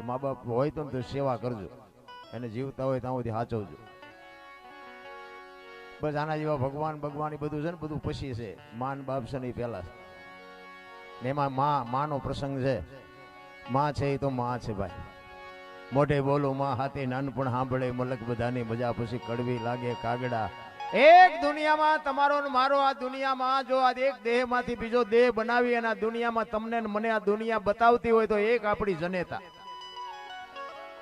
કે મા બાપ હોય તો સેવા કરજો. એને જીવતા હોય ત્યાં સુધી સાચવજો બસ આના જેવા ભગવાન ભગવાન બધું છે ને બધું પછી છે. માન બાપ છે ને એ પહેલા છે. એમાં માં, માનો પ્રસંગ છે. માં છે એ તો માં છે ભાઈ. મોઢે બોલો, માં હાથે નાનપણ સાંભળે, મલક બધાની મજા પછી કડવી લાગે, કાગડા. એક દુનિયામાં તમારો મારો, આ દુનિયામાં જો આ એક દેહમાંથી બીજો દેહ બનાવી અને આ દુનિયામાં તમને મને આ દુનિયા બતાવતી હોય તો એક આપણી જનેતા.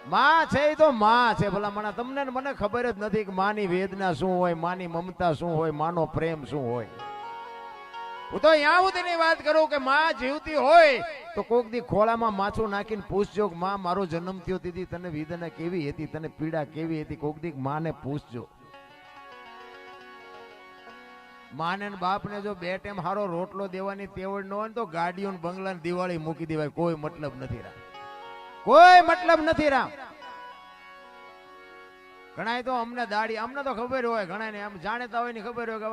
માં છે એ તો માં છે. ભલા મને તમને મને ખબર જ નથી કે માની વેદના શું હોય, માની મમતા શું હોય, માનો પ્રેમ શું હોય. હું તો અહીંયા સુધીની વાત કરું કે માં જીવતી હોય તો કોક દી ખોળામાં માછું નાખીને પૂછજો કે માં, મારો જન્મ થયો તેથી તને વેદના કેવી હતી, તને પીડા કેવી હતી? કોક દી માને પૂછજો. માને બાપને જો બે ટાઈમ હારો રોટલો દેવાની તેવડ ન હોય તો ગાડીઓ ને બંગલા ને દિવાળી મૂકી દેવાય. કોઈ મતલબ નથી રામ કોઈ મતલબ નથી રામ. ઘણા તો અમને દાડી, અમને તો ખબર હોય ઘણા ને આમ જાણતા હોય ને ખબર હોય કે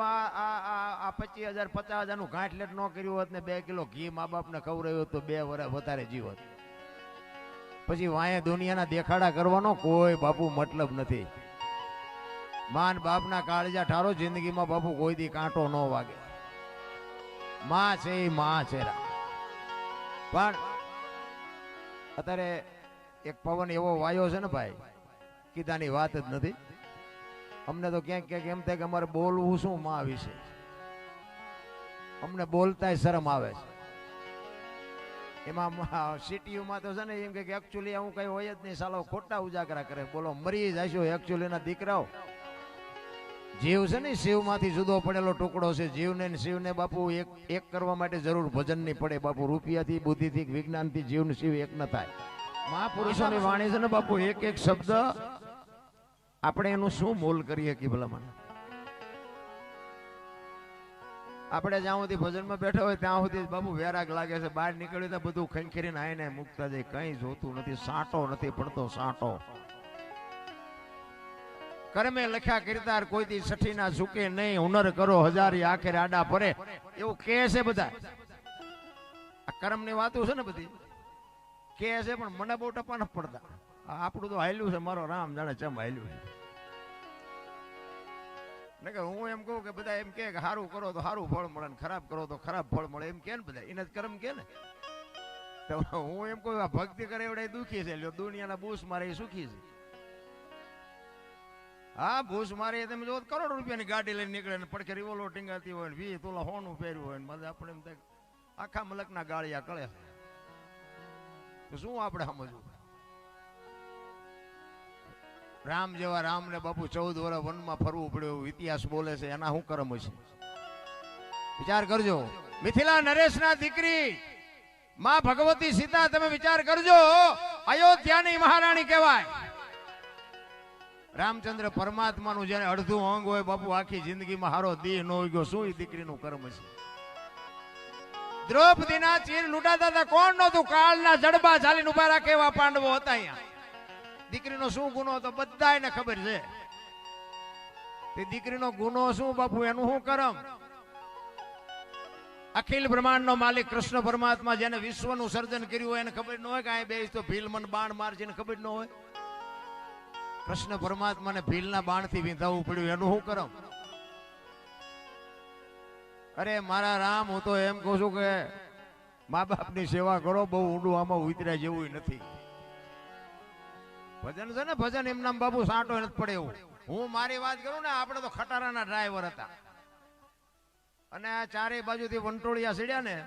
આ પચીસ હજાર, પચાસ હજારનું ગાંઠલેટ ન કર્યું હોત ને બે કિલો ઘી મા બાપ ને ખવડાવ્યું તો બે વર્ષ વધારે જીવત પછી વાંયે દુનિયાના દેખાડા કરવાનો કોઈ બાપુ મતલબ નથી. માન બાપના કાળજા ઠારો જિંદગીમાં બાપુ કોઈ દી કાંટો ન વાગે. માં છે એ માં છે. પણ અત્યારે એક પવન એવો વાયો છે ને ભાઈ, કીધાની વાત જ નથી. અમને તો ક્યાંક ક્યાંક એમ થાય કે અમારે બોલવું શું માં વિશે? અમને બોલતાય શરમ આવે છે. એમાં સિટીઓમાં તો છે ને એમ કે એકચ્યુઅલી હું કઈ હોય જ નહીં. સાલો ખોટા ઉજાગરા કરે. બોલો, મરી જશો એકચ્યુઅલી ના દીકરાઓ. જીવ છે ને શિવમાંથી જુદો પડેલો ટુકડો છે. જીવને ને શિવને બાપુ એક એક કરવા માટે જરૂર ભજનની પડે. બાપુ રૂપિયાથી, બુદ્ધિથી, વિજ્ઞાનથી જીવ ને શિવ એક ન થાય. મહાપુરુષોની વાણી છે ને બાપુ, એક એક શબ્દ આપણે એનું શું મોલ કરીએ કે ભલામણ આપણે જ્યાં સુધી ભજનમાં બેઠા હોય ત્યાં સુધી બાપુ વેરાગ લાગે છે. બહાર નીકળ્યું તો બધું ખંખેરીને આઈને મૂકતા જાય. કઈ જોતું નથી, સાંટો નથી પડતો, સાંટો. કર્મે લખ્યા કરતા સઠી ના ઝૂકે નહીં, હુનર કરો, હજારી આખરે આડા પરે. એવું કે છે બધા. આ કર્મની વાતો છે ને બધી. કે છે પણ મને બહુ ટપા નથી પડતા આપણું તો હાલ્યું છે, મારો રામ જાણે ચમ હાલ્યું છે. ને કે હું એમ કહું કે બધા એમ કે સારું કરો તો સારું ફળ મળે ને ખરાબ કરો તો ખરાબ ફળ મળે, એમ કે ને બધા. એને જ કર્મ કે ને. તો હું એમ કહું ભક્તિ કરે એવડે દુખી છે, લ્યો, દુનિયાના બૂસ મારે એ સુખી છે. હા, ભૂસ મારી તમે જો કરોડ રૂપિયાની ગાડી લઈને નીકળે ને પડખે રિવોલ્વર ટીંગાતી હોય ને વી, તોલા હોનું પહેર્યું હોય ને બધે આપણે એમ આખા મલકના ગાળિયા કળે શું આપણે સમજવું? રામ જેવા રામ ને બાપુ ચૌદ વર્ષ વનમાં ફરવું પડ્યું ઇતિહાસ બોલે છે, એના શું કરમ હશે વિચાર કરજો. મિથિલા નરેશના દીકરી, માં ભગવતી સીતા, તમે વિચાર કરજો. અયોધ્યાની મહારાણી કહેવાય. રામચંદ્ર પરમાત્માનું જેને અડધું અંગ હોય, બાપુ આખી જિંદગીમાં હારો દેહ ન હોય ગયો, શું એ દીકરીનું કર્મ છે? દ્રૌપદીના ચીર લૂંટાતા હતા. કોણ નહોતું? કાળના જડબા ચાલીને ઊભા રાખે એવા પાંડવો હતા અહીંયા. દીકરીનો શું ગુનો હતો? બધાયને ખબર છે. તે દીકરીનો ગુનો શું બાપુ? એનું શું કરમ? અખિલ બ્રહ્માંડનો માલિક કૃષ્ણ પરમાત્મા જેને વિશ્વનું સર્જન કર્યું હોય એને ખબર ન હોય કે અહીં બેસ તો ભીલ મન બાણ મારશે એને ખબર ન હોય. કૃષ્ણ પરમાત્માને ભીલના બાણથી વિંધાવવું પડ્યું. એનું શું કરમ? અરે, મારા રામ, હું તો એમ કહું છું કે મા બાપની સેવા કરો, બહુ ઊંડું આમાં ઉતર્યા જેવું નથી. ભજન છે ને, ભજન એમના બાબુ સાંટો નથી પડે એવું. હું મારી વાત કરું ને, આપણે તો ખટારાના ડ્રાઈવર હતા. અને આ ચારે બાજુથી વંટોળિયા સીડ્યા ને,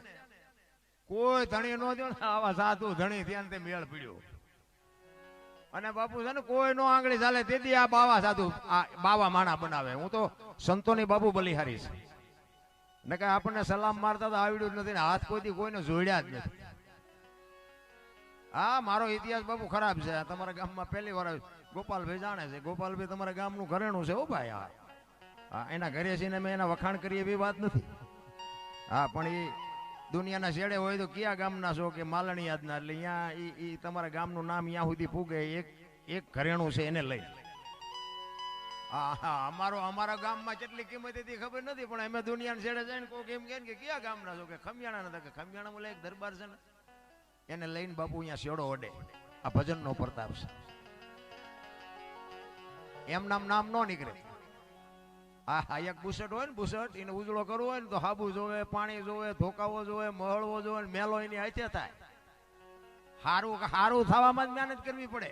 કોઈ ધણી નો થયો ને, આવા સાધુ ધણી ધ્યાન તે મેળ પીડ્યો. અને બાપુ છે ને, કોઈ નો આંગળી ચાલે, તેથી આ બાવા સાધુ, આ બાવા માણા બનાવે. હું તો સંતોની બાપુ બલિહારી છે. ને કે આપણને સલામ મારતા તો આવડ્યું નથી ને હાથ કોઈથી કોઈને જોડ્યા જ નથી. હા, મારો ઇતિહાસ બાપુ ખરાબ છે. તમારા ગામમાં પહેલી વાર ગોપાલભાઈ જાણે છે. ગોપાલભાઈ તમારા ગામનું ઘરેણું છે ઓ ભાઈ, હા. એના ઘરે છે મેં એના વખાણ કરી એવી વાત નથી. હા, પણ એ દુનિયાના છેડે હોય તો કયા ગામના છો કે માલણીયાદના? એટલે અહીંયા એ તમારા ગામનું નામ અહીંયા સુધી પૂગે. એક એક ઘરેણું છે એને લઈ. અમારો અમારા ગામમાં કેટલી કિંમત હતી ખબર નથી, પણ અમે દુનિયાને છેડે જઈને કોક એમ કે કયા ગામના છો? કે ખમિયાણા નતા કે ખમિયાણામાં ઓલા એક દરબાર છે ને, એને લઈને બાપુ અહીંયા શેડો ઓડે આ ભજનનો પ્રતાપ છે. એમ નામ નામ ન નીકળે. આ હા એક બુસટ હોય ને બુસટ એને ઉજળો કરવો હોય ને તો હાબુ જોવે, પાણી જોવે, ધોકાવો જોવે, મહળવો જોવે મેલો એની હાથે થાય. હારું હારું થવામાં જ મહેનત કરવી પડે.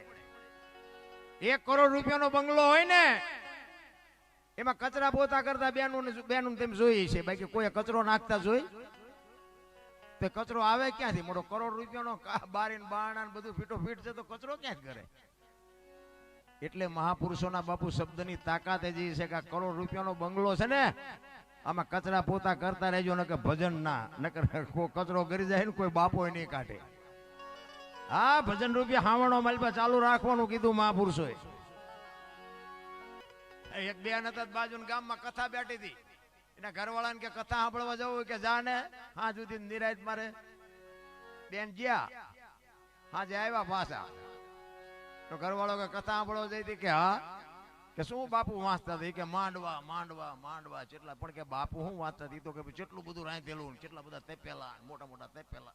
એક કરોડ રૂપિયાનો બંગલો હોય ને એમાં કચરા પોતા કરતા બેનું બેનું તેમ જોઈએ છે. બાકી કોઈ કચરો નાખતા જોઈ? તે કચરો આવે ક્યાંથી? મોટો કરોડ રૂપિયાનો બારીન બારણા બધું ફીટો ફીટ છે તો કચરો ક્યાં કરે? એટલે મહાપુરુષોના બાપુ શબ્દની તાકાત એ છે કે કરોડ રૂપિયાનો બંગલો છે ને, આમાં કચરા પોતા કરતા રહેજો, ને કે ભજન ના. નકર કચરો કરી જાય ને કોઈ બાપો નહીં કાઢે. હા, ભજન રૂપિયા હાવણો માલપા ચાલુ રાખવાનું કીધું મહાપુરુષોએ. એક બેન હતા બાજુ ગામમાં કથા બેઠી હતી. એના ઘરવાળાને કે કથા સાંભળવા જવું કે જા ને હા જુદી નિરાયત મારે. બેન ગયા. હા જે આવ્યા પાછા. તો ઘરવાળો કે કથા સાંભળવા જઈ હતી કે હા? કે શું બાપુ વાંચતા હતી? કે માંડવા માંડવા માંડવા. જેટલા પણ કે બાપુ શું વાંચતા હતી? તો કે જેટલું બધું રાંધેલું કેટલા બધા તેપેલા મોટા મોટા તેપેલા.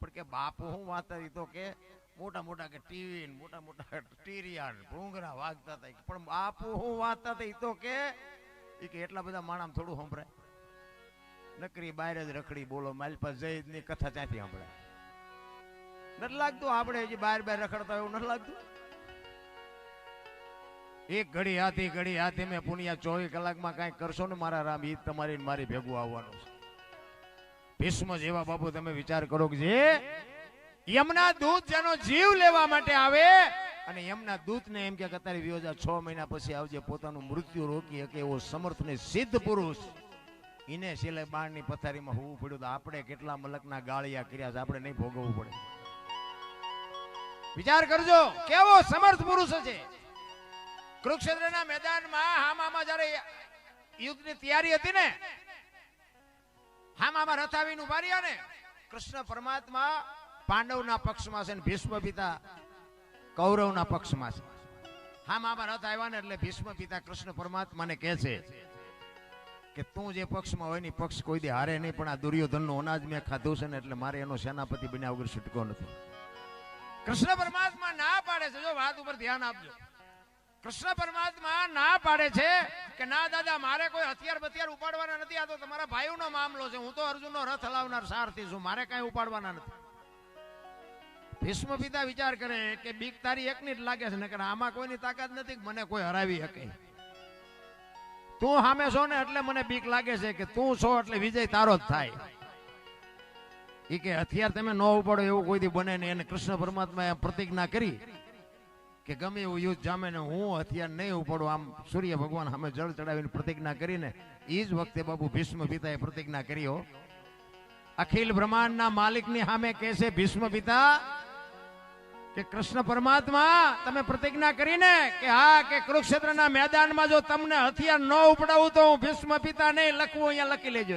પણ કે બાપુ શું વાંચતા હતી? તો કે મોટા મોટા કે ટીવી મોટા મોટા ટીરિયા ભૂંગરા વાગતા હતા. પણ બાપુ હું વાંચતા હતા એ તો કે એ કે એટલા બધા માણામ થોડું સંભળાય. નકરી બહાર જ રખડી બોલો માલપા પાસે જઈ ની કથા ત્યાંથી સંભળાય. નથી લાગતું આપણે હજી બહાર બહાર રખડતા એવું નથી લાગતું? એક ઘડી હાથી ઘડી હાથી મેં પુનિયા ચોવીસ કલાકમાં કાંઈ કરશો ને મારા રામ, ઈ તમારી મારી ભેગું આવવાનું છે. ભીષ્મ જેવા બાપુ તમે વિચાર કરો કે જે યમના દૂત જેનો જીવ લેવા માટે આવે અને યમના દૂતને એમ કે અત્યારે વિયોજા છ મહિના પછી આવજે, પોતાનું મૃત્યુ રોકી શકે એવો સમર્થ ને સિદ્ધ પુરુષ. એને છેલ્લે બાણની પથારીમાં હોવું પડ્યું તો આપણે કેટલા મલકના ગાળિયા કર્યા છે, આપણે નહીં ભોગવવું પડે. વિચાર કરજો, કેવો સમર્થ પુરુષ છે. કુરુક્ષેત્રના મેદાનમાં હામામાં જ્યારે યુદ્ધની તૈયારી હતી ને, હામામાં રથ આવીને ઊભા રહ્યા ને, કૃષ્ણ પરમાત્મા પાંડવના પક્ષમાં છે ને ભીષ્મ પિતા, કૌરવના પક્ષમાં છે. હા મહાભારત આવ્યા ને એટલે ભીષ્મ પિતા કૃષ્ણ પરમાત્માને કહે છે કે તું જે પક્ષમાં હોય ને પક્ષ કોઈ દી હારે નહીં, પણ આ દુર્યોધનનું અનાજ મેં ખાધું છે ને એટલે મારે એનો સેનાપતિ બન્યા વગર છૂટકો નથી. કૃષ્ણ પરમાત્મા ના પાડે છે. જો વાત ઉપર ધ્યાન આપજો. કૃષ્ણ પરમાત્મા ના પાડે છે કે ના દાદા, મારે કોઈ હથિયાર બથિયાર ઉપાડવાના નથી. આ તો તમારા ભાઈઓનો મામલો છે. હું તો અર્જુનનો રથ હલાવનાર સારથી છું. મારે કઈ ઉપાડવાના નથી. ભીષ્મ પિતા વિચાર કરે કે બીક તારી એકની જ લાગે છે, નકર આમાં કોઈની તાકાત નથી મને કોઈ હરાવી શકે. તું સામે છો ને એટલે મને બીક લાગે છે કે તું છો એટલે વિજય તારો જ થાય. એ કે હથિયાર તમે ન ઉપાડો એવું કોઈથી બને નહીં. અને કૃષ્ણ પરમાત્માએ પ્રતિજ્ઞા કરી કે ગમે એવું યુદ્ધ જામે ને હું હથિયાર નહીં ઉપાડું. આમ સૂર્ય ભગવાન સામે જળ ચડાવીને પ્રતિજ્ઞા કરીને એ જ વખતે બાબુ ભીષ્મ પિતાએ પ્રતિજ્ઞા કરી હો. અખિલ બ્રહ્માંડના માલિકની સામે કહે છે ભીષ્મ પિતા કે કૃષ્ણ પરમાત્મા, તમે પ્રતિજ્ઞા કરીને કે હા, કે કુરુક્ષેત્રના મેદાનમાં જો તમને હથિયાર ન ઉપડાવું તો હું ભીષ્મ પિતા નહીં લખવું, અહીંયા લખી લેજો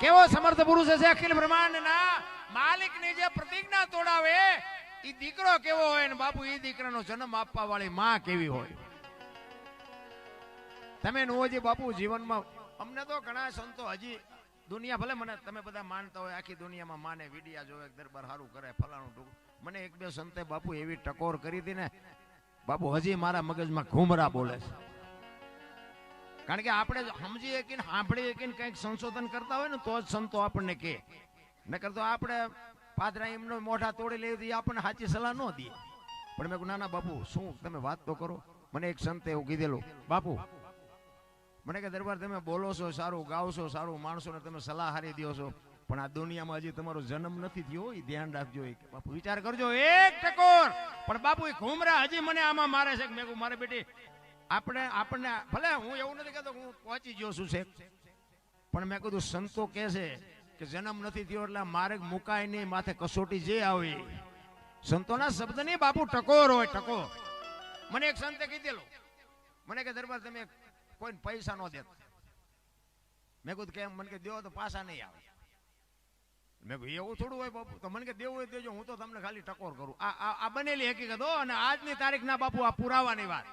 કેવો સમર્થ પુરુષ હશે અખિલ બ્રહ્માંડના? માલિકની જે પ્રતિજ્ઞા તોડાવે એ દીકરો કેવો હોય ને બાપુ એ દીકરાનો જન્મ આપવા વાળી માં કેવી હોય? તમે નોજી બાપુ જીવનમાં, અમને તો ઘણા સંતો હજી દુનિયા ભલે મને, તમે બધા માનતા હોય, આખી દુનિયામાં માને, વિડિયા જોવે, દરબાર સારું કરે, ફલાણું ટૂંકું મને એક બે સંતે બાપુ એવી ટકોર કરી હતી ને બાપુ હજી મારા મગજમાં ઘૂમરા બોલે છે. કારણ કે આપણે સમજી શકીને સાંભળી શકીને કંઈક સંશોધન કરતા હોય ને તો જ સંતો આપણને કે નકર તો આપણે પાદરા એમનો મોઢા તોડી લઈ આપણને સાચી સલાહ ન દે. પણ મેં કીધું, ના ના બાપુ શું તમે વાત તો કરો. મને એક સંતે એવું કીધેલું બાપુ મને કે દરબાર તમે બોલો છો સારું ગાવ છો સારું માણસો ને તમે સલાહ હારી દો છો. પણ આ દુનિયામાં હજી તમારો જન્મ નથી થયો એ ધ્યાન રાખજો એ બાપુ, વિચાર કરજો, એક ટકોર પણ બાપુ એ ઘુમરા હજી મને આમાં મારે છે મેં મારે બેટી, આપણે, આપણને, ભલે હું એવું નથી કહેતો હું પહોંચી ગયો છું છે પણ મેં કીધું, સંતો કહે છે કે જન્મ નથી થયો એટલે માર્ગ મુકાય નહીં, માથે કસોટી જે આવે. સંતોના શબ્દ નહીં બાપુ ટકોર હોય ટકોર મને એક સંતે કીધેલું. મને કે, દરબાર, તમે કોઈને પૈસા ન દેતા. મેં કીધું કેમ મને કે દો તો પાછા નહીં આવે. મેં કહ્યું, એવું થોડું હોય બાપુ તમને મને કે દેવું હોય દેજો, હું તો તમને ખાલી ટકોર કરું. આ આ બનેલી હકીકત, હો, અને આજની તારીખના બાપુ આ પુરાવાની વાત.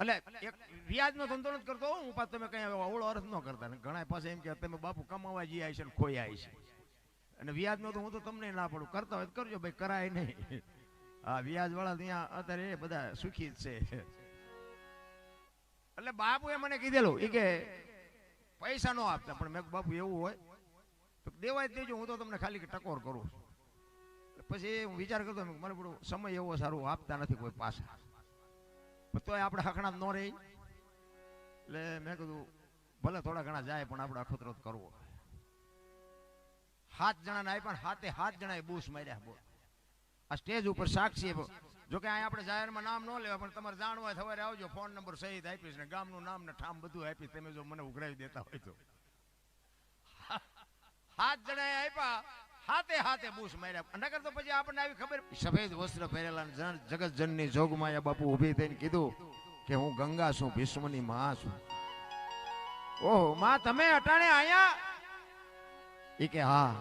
એટલે એક વ્યાજનો ધંધો નથી કરતો, હું પાછું તમે કઈ ઓળો અર્થ ન કરતા. ઘણા પાસે એમ કે, તમે બાપુ કમાવા જઈ આવી છે ને ખોઈ આવી છે. અને વ્યાજ નો તો હું તો તમને ના પડું. કરતા હોય કરજો, ભાઈ, કરાય નહીં. આ વ્યાજ વાળા ત્યાં અત્યારે એ બધા સુખી છે. એટલે બાપુએ મને કીધેલું એ કે, પૈસા નો આપતા. પણ મેં બાપુ, એવું હોય દેવાય દેજો, હું તો તમને ખાલી ટકોર કરું છું. પછી હું વિચાર કરતો મને બધું સમય એવો સારું આપતા નથી કોઈ પાછા. તોય આપણે હકણા ન રહી. એટલે મેં કીધું, ભલે થોડા ઘણા જાય, પણ આપણે અખતરો કરવો. સાત જણાને આપ્યા હાથે સાત જણાએ બૂસ માર્યા બોલ. આ સ્ટેજ ઉપર સાક્ષી. જો કે અહીંયા આપણે જાહેરમાં નામ ન લેવા પણ તમારે જાણવા હોય, સવારે આવજો, ફોન નંબર સહિત આપીશ ને ગામનું નામ ને ઠામ બધું આપીશ. તમે જો મને ઉઘરાવી દેતા હોય તો. સાત જણાએ આપ્યા હાથે હાથે બૂસ માર્યા. નકર તો પછી આપણને આવી ખબર સફેદ વસ્ત્ર પહેરેલા જગત જનની જોગમાયા બાપુ ઊભી થઈને કીધું કે હું ગંગા છું, ભીષ્મની માં છું. ઓહો, માં, તમે અટાણે આયા? એ કે, હા.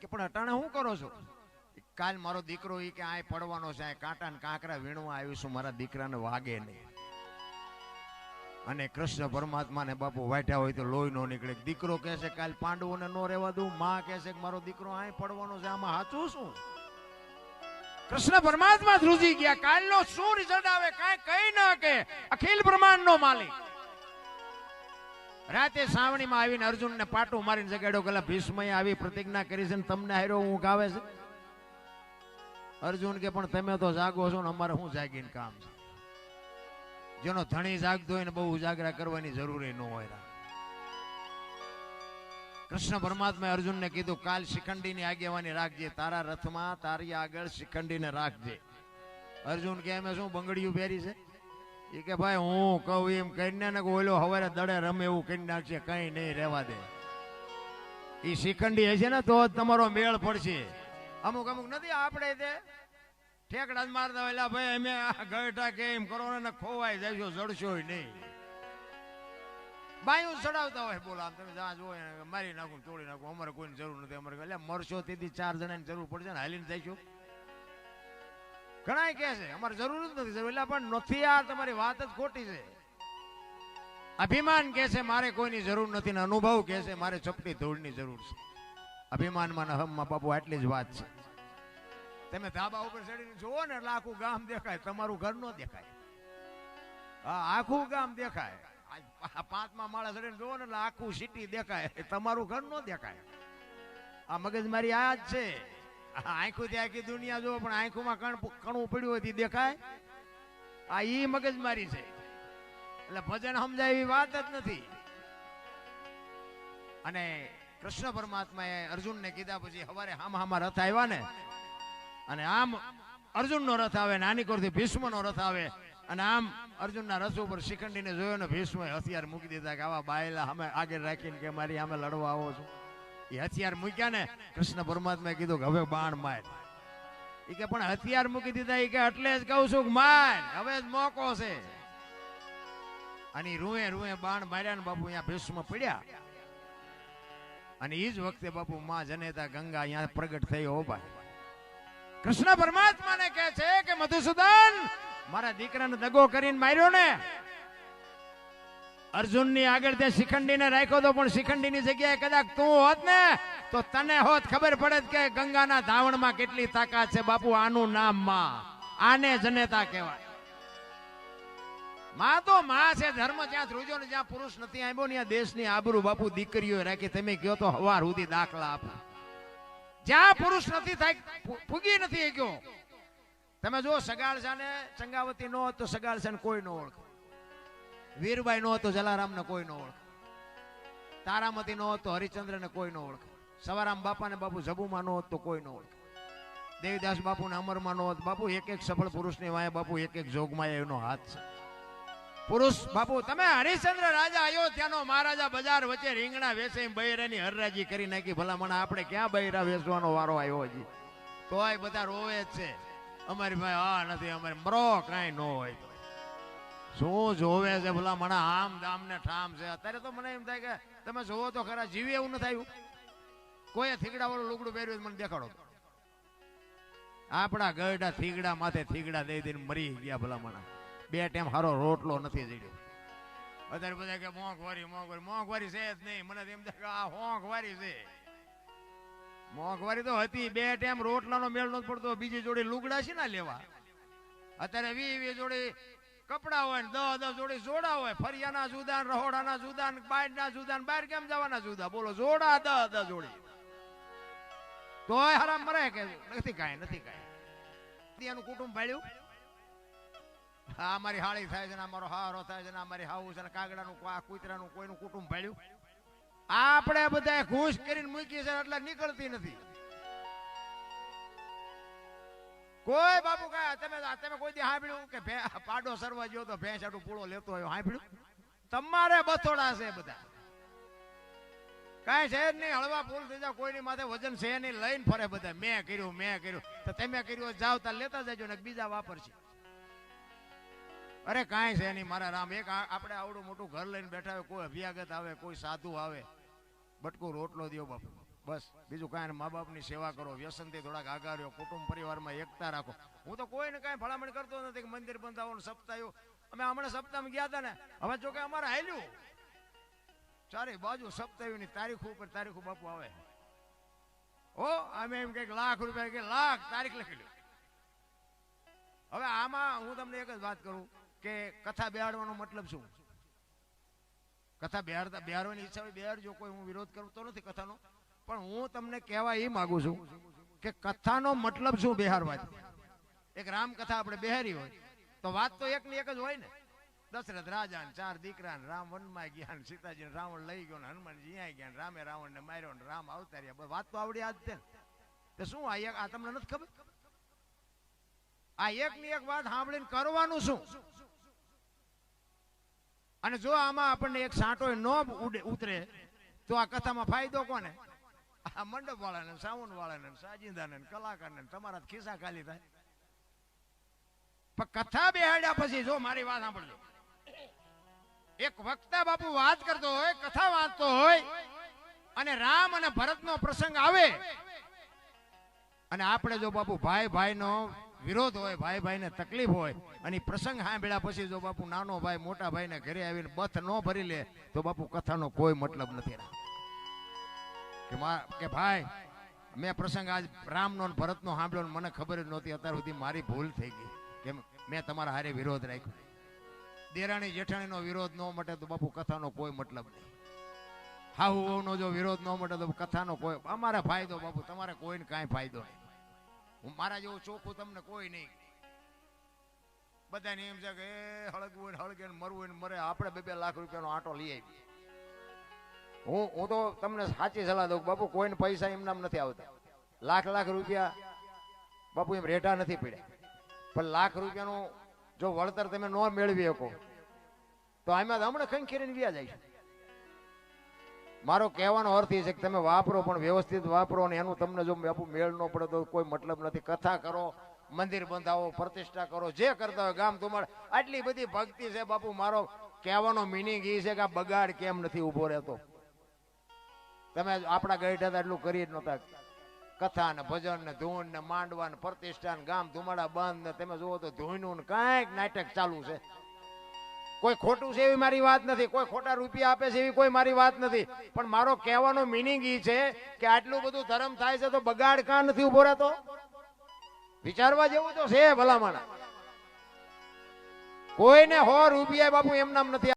કે, પણ અટાણે હું કરો છો? કાલ મારો દીકરો ઈ કે, આય પડવાનો છે કાંટા ને કાંકરા વીણવા આવ્યું છું, મારા દીકરાને વાગે નહીં. અને કૃષ્ણ પરમાત્માને બાપુ વાઢ્યા હોય તો લોહી નો નીકળે. દીકરો કહે છે કાલ પાંડવોને નો રહેવા દઉં, માં કહે છે કે મારો દીકરો આય પડવાનો છે, આમાં સાચું શું? કૃષ્ણ પરમાત્મા ધ્રુજી ગયા, કાલનો શું રિઝલ્ટ આવે કાંઈ કઈ ના કે, અખિલ બ્રહ્માંડનો માલિક. રાતે સાવણીમાં આવીને અર્જુનને પાટું મારીને જગાડ્યો કે ભીષ્મએ આવી પ્રતિજ્ઞા કરી છે ને તમને હાર્યો હું ગાવે છે? અર્જુન કે, પણ તમે તો જાગો છો ને અમારે શું જાગીને કામ છે? જેનો ધણી જાગતો હોય ને બહુ ઉજાગરા કરવાની જરૂરી ન હોય કૃષ્ણ પરમાત્માએ અર્જુનને કીધું, કાલ શિખંડીની આગેવાની રાખજે, તારા રથમાં તારી આગળ શિખંડીને રાખજે. અર્જુન કે, એમ શું બંગડીયું પહેરી છે? એ કે, ભાઈ, હું કહું એમ કરીને ને ઓલો હવારે દડે રમે એવું કરી નાખશે, કઈ નહીં રહેવા દે. એ શિખંડી હશે ને, તો તમારો મેળ પડશે. અમુક અમુક નથી, આપણે તે ઠેકડા મારતા હોય ભાઈ, અમે આ ગયઢા કે કરો ને ખોવાઈ જશો જડશો નહીં. બાયું ચડાવતા હોય, બોલા તમે જ્યાં જોવો મારી નાખું તોડી નાખું, અમારે કોઈની જરૂર નથી, અમારે એટલે મરશો તેથી ચાર જણાની જરૂર પડશે ને હાલીને જઈશું. ઘણા કહે છે, અમારે જરૂર જ નથી જરૂર, એટલે પણ નથી આ તમારી વાત જ ખોટી છે. અભિમાન કહે છે, મારે કોઈની જરૂર નથી ને અનુભવ કહે છે, મારે ચપટી ધૂળની જરૂર છે. અભિમાનમાં ને હમમાં બાપુ, આટલી જ વાત છે. તમે ધાબા ઉપર ચડીને જુઓ ને એટલે આખું ગામ દેખાય. તમારું ઘર નો દેખાય. આખું ગામ દેખાય. પાંચમા માળા ચડીને જુઓ ને એટલે આખું સિટી દેખાય. તમારું ઘર નો દેખાય. આ મગજમારી આ જ છે. આંખું આખી દુનિયા જુઓ, પણ આંખોમાં કણ કણું પડ્યું હોય દેખાય. આ ઈ મગજમારી છે. એટલે ભજન સમજાય એવી વાત જ નથી. અને કૃષ્ણ પરમાત્માએ અર્જુનને કીધા પછી હવારે હામ હામા રથ આવ્યા ને. અને આમ અર્જુનનો રથ આવે નાની કોરથી ભીષ્મનો રથ આવે. અને આમ અર્જુનના રથ ઉપર શિખંડીને જોયો ને ભીષ્મએ હથિયાર મૂકી દીધા કે આવા બાયલા અમે આગળ રાખીને કે મારી અમે લડવા આવો છો. એ હથિયાર મૂક્યા ને કૃષ્ણ પરમાત્માએ કીધું કે હવે બાણ માર. એ કે પણ હથિયાર મૂકી દીધા એ કે એટલે જ કહું છું માર. હવે જ મોકો છે. અને રૂએ રૂએ બાણ માર્યા ને બાપુ અહીંયા ભીષ્મ પડ્યા. અને એ જ વખતે બાપુ માં જનેતા ગંગા અહીંયા પ્રગટ થઈ હો ભાઈ. કૃષ્ણ પરમાત્માને કહે છે કે મધુસૂદન, મારા દીકરાને દગો કરીને માર્યો ને. અર્જુનની આગળ તે શિખંડીને રાખ્યો તો પણ શિખંડીની જગ્યાએ કદાચ તું હોત ને, તો તને હોત ખબર પડે કે ગંગાના ધાવણમાં કેટલી તાકાત છે બાપુ, આનું નામમાં. આને જનેતા કહેવાય. માં તો માં છે, ધર્મ જ્યાં ધ્રુજો ને જ્યાં પુરુષ નથી આવ્યો ને દેશની આબરૂ બાપુ દીકરીઓ રાખી. તમે કહો તો હવાર સુધી દાખલા આપો. જ્યાં પુરુષ નથી થાય ફૂગી નથી ગયો તમે જો સગાળ ને ચંગાવતી નો તો સગાળ ને કોઈ નો ઓળખ. વીરબાઈ નો તો જલારામ ને કોઈ નો ઓળખ. તારામતી નો હોત તો હરિચંદ્ર ને કોઈ નો ઓળખ. સવારામ બાપા ને બાપુ જબુમાં નો હોત તો કોઈ નો ઓળખ. દેવીદાસ બાપુ ને અમરમાં નો હોત બાપુ એક એક સફળ પુરુષની વાય બાપુ એક એક જોગમાં એનો હાથ છે. પુરુષ બાપુ, તમે હરિશ્ચંદ્ર રાજા અયોધ્યાનો મહારાજા બજાર વચ્ચે રીંગણા વેસે બૈરાની હરરાજી કરી નાખી. ભલામણ, આપણે ક્યાં બૈરા વેચવાનો વારો આવ્યો હજી? તોય બધા રોવે છે. અમારી ભાઈ આ નથી, અમારે મરો કાંઈ ન હોય. શું જોવે છે ભલા મને આમ દામ ને ઠામ છે. અત્યારે તો મને એમ થાય કે તમે જોવો તો ખરા, જીવી એવું નથી આવ્યું. કોઈ થીગડા વાળું લુગડું પહેર્યું મને દેખાડો. આપણા ગરડા થીગડા માથે થીગડા દઈ દઈને મરી ગયા ભલા મને બે ટાઈમ હારો રોટલો નથી જડ્યો. અત્યારે બધા કે મોંઘવારી મોંઘવારી મોંઘવારી છે જ નહીં. મને એમ થાય કે આ હોંઘવારી છે. મોંઘવારી તો હતી, બે ટાઈમ રોટલાનો મેળ નતો પડતો, બીજી જોડે લુગડા છે ને લેવા? અત્યારે વી વી જોડે કપડા હોય ને દસ દસ જોડે જોડા હોય. ફરિયાના જુદા રહોડાના જુદા ને જુદા બહાર કેમ જવાના જુદા? બોલો, જોડા દસ દસ જોડે. તોય હરામ મરે કે નથી કાંઈ નથી કાંઈ. એનું કુટુંબ ભાડ્યું? હા મારી હાળી થાય છે ને, અમારો હારો થાય છે ને, અમારી હાવું છે ને, કાગડાનું આ કૂતરાનું કોઈનું કુટુંબ ભાડ્યું આપણે બધા ઘૂસ કરીને મૂકી છે એટલે નીકળતી નથી. કોઈ બાપુ કાંઈ, તમે તમે કોઈ દી સાંભળ્યું કે પાડો સરવા ગયો તો ભેંસ આટલું પૂળો લેતો હોય સાંભળ્યું? તમારે બથોડા છે બધા. કાંઈ છે જ નહીં, હળવા ફૂલ થઈ જાવ કોઈની માથે વજન છે નહીં, લઈને ફરે બધા. મેં કર્યું મેં કર્યું. તો તમે કર્યું જાવ તાર લેતા જજો ને, બીજા વાપરશે. અરે કાંઈ છે નહીં, મારા રામ. એક આપણે આવડું મોટું ઘર લઈને બેઠા હોય, કોઈ અભ્યાગત આવે, કોઈ સાધુ આવે. બટકું રોટલો દો બાપુ. બસ, બીજું કાંઈ મા બાપની સેવા કરો, વ્યસનથી થોડાક આગાર્યો કુટુંબ પરિવારમાં એકતા રાખો. હું તો કોઈને કાંઈ ભલામણ કરતો નથી કે મંદિર બંધાવવાનું સપ્તાહ અમે હમણાં સપ્તાહમાં ગયા હતા ને. હવે જો કે અમારે હાલ્યું. ચારે બાજુ સપ્તાહની તારીખો ઉપર તારીખો બાપુ આવે. ઓ અમે એમ કંઈક લાખ રૂપિયા કે લાખ તારીખ લખી લ્યો. હવે આમાં હું તમને એક જ વાત કરું. કે કથા બેહાડવાનો મતલબ શું? કથા બેહાડતા બેહાડવાની ઈચ્છા હોય બેહાડજો, કોઈ હું વિરોધ કરતો નથી કથાનો. પણ હું તમને કહેવા એ માગું છું કે કથાનો મતલબ શું બેહારવાથી એક રામ કથા આપણે બેહારી હોય, તો વાત તો એક ની એક જ હોય ને. દશરથ રાજા ને ચાર દીકરા ને રામ વનમાં ગયા સીતાજી રાવણ લઈ ગયો ને, હનુમાનજી અહીંયા ગયા રામે રાવણ ને માર્યો ને, રામ રહ્યા. વાત તો આવડી આજ તે શું આ એક આ તમને નથી ખબર? આ એક ની એક વાત સાંભળીને કરવાનું શું? અને જો આમાં આપણને એક સાંટો ન ઉતરે, તો આ કથામાં ફાયદો કોને? આ મંડપ વાળાને સાવન વાળાને સાજિંદાને કલાકારને તમારા ખિસ્સા ખાલી થાય. પણ કથા બેહાડ્યા પછી જો મારી વાત સાંભળજો. એક વક્તા બાપુ વાત કરતો હોય, કથા વાંચતો હોય, અને રામ અને ભરતનો પ્રસંગ આવે. અને આપણે જો બાપુ ભાઈ ભાઈનો વિરોધ હોય ભાઈ ભાઈને તકલીફ હોય અને પ્રસંગ સાંભળ્યા પછી જો બાપુ નાનો ભાઈ મોટા ભાઈને ઘરે આવીને બથ ન ભરી લે, તો બાપુ કથાનો કોઈ મતલબ નથી કે ભાઈ, મેં પ્રસંગ આજ રામનો ભરતનો સાંભળ્યો મને ખબર જ નહોતી, અત્યાર સુધી મારી ભૂલ થઈ ગઈ. કે મેં તમારા હારે વિરોધ રાખ્યો. દેરાણી જેઠાણીનો વિરોધ ન મટે તો બાપુ કથાનો કોઈ મતલબ નહીં. હાહુ નો જો વિરોધ ન મટે તો કથાનો કોઈ, અમારે ફાયદો બાપુ, તમારે કોઈને કાંઈ ફાયદો નહીં. હું મારા જેવું ચોખ્ખું તમને કોઈ નહીં. બધાને એમ છે કે, એ, હળગવું ને હળગે મરવું ને મરે. આપણે બે બે લાખ રૂપિયાનો આટો લઈ આવી હું હું તો તમને સાચી સલાહ દઉં બાપુ, કોઈને પૈસા એમ નામ નથી આવતા. લાખ લાખ રૂપિયા બાપુ, એમ રેટા નથી પડ્યા. પણ લાખ રૂપિયાનું જો વળતર તમે ન મેળવી શકો, તો આમાં હમણાં ખંખેરીને વ્યા જાય છે મારો કહેવાનો અર્થ એ છે કે તમે વાપરો પણ વ્યવસ્થિત વાપરો અને એનું તમને જો બાપુ મેળ ન પડે તો કોઈ મતલબ નથી. કથા કરો, મંદિર બંધાવો, પ્રતિષ્ઠા કરો, જે કરતા હોય ગામ તમારે આટલી બધી ભક્તિ છે બાપુ, મારો કહેવાનો મિનિંગ એ છે કે આ બગાડ કેમ નથી ઊભો રહેતો? તમે આપણા ગઈઠા હતા એટલું કરી જ નહોતા. કથા ને ભજન ને ધૂન ને માંડવા ને પ્રતિષ્ઠા ને ગામ ધુમાડા બંધ ને તમે જુઓ તો ધૂનું ને કાંઈક નાટક ચાલુ છે. કોઈ ખોટું છે એવી મારી વાત નથી, કોઈ ખોટા રૂપિયા આપે છે એવી કોઈ મારી વાત નથી. પણ મારો કહેવાનો મિનિંગ એ છે કે આટલું બધું ધર્મ થાય છે તો બગાડ કાં નથી ઊભો રહેતો? વિચારવા જેવું તો છે ભલામણ. કોઈને હો રૂપિયા બાપુ એમ નામ નથી